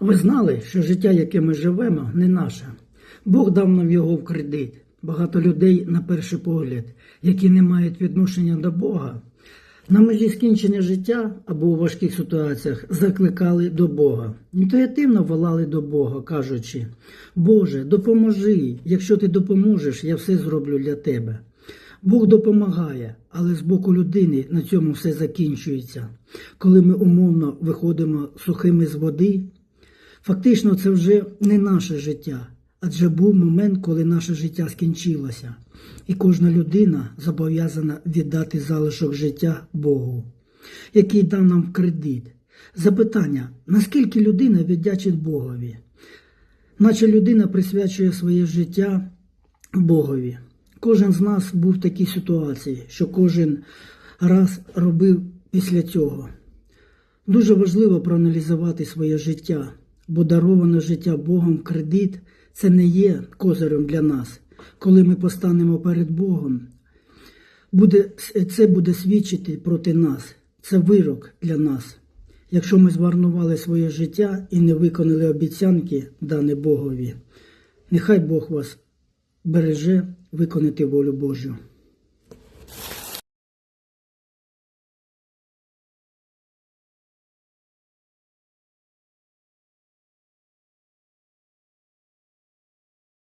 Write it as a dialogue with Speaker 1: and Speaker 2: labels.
Speaker 1: Ви знали, що життя, яке ми живемо, не наше. Бог дав нам його в кредит. Багато людей, на перший погляд, які не мають відношення до Бога, на межі скінчення життя або у важких ситуаціях закликали до Бога. Інтуїтивно волали до Бога, кажучи: Боже, допоможи! Якщо ти допоможеш, я все зроблю для тебе. Бог допомагає, але з боку людини на цьому все закінчується. Коли ми умовно виходимо сухими з води, фактично це вже не наше життя, адже був момент, коли наше життя скінчилося, і кожна людина зобов'язана віддати залишок життя Богу, який дав нам кредит. Запитання: наскільки людина віддячить Богові? Наче людина присвячує своє життя Богові. Кожен з нас був в такій ситуації, що кожен раз робив після цього. Дуже важливо проаналізувати своє життя, бо дароване життя Богом в кредит це не є козирем для нас. Коли ми постанемо перед Богом, буде, це буде свідчити проти нас. Це вирок для нас. Якщо ми змарнували своє життя і не виконали обіцянки, дані Богові, нехай Бог вас береже виконати волю Божу.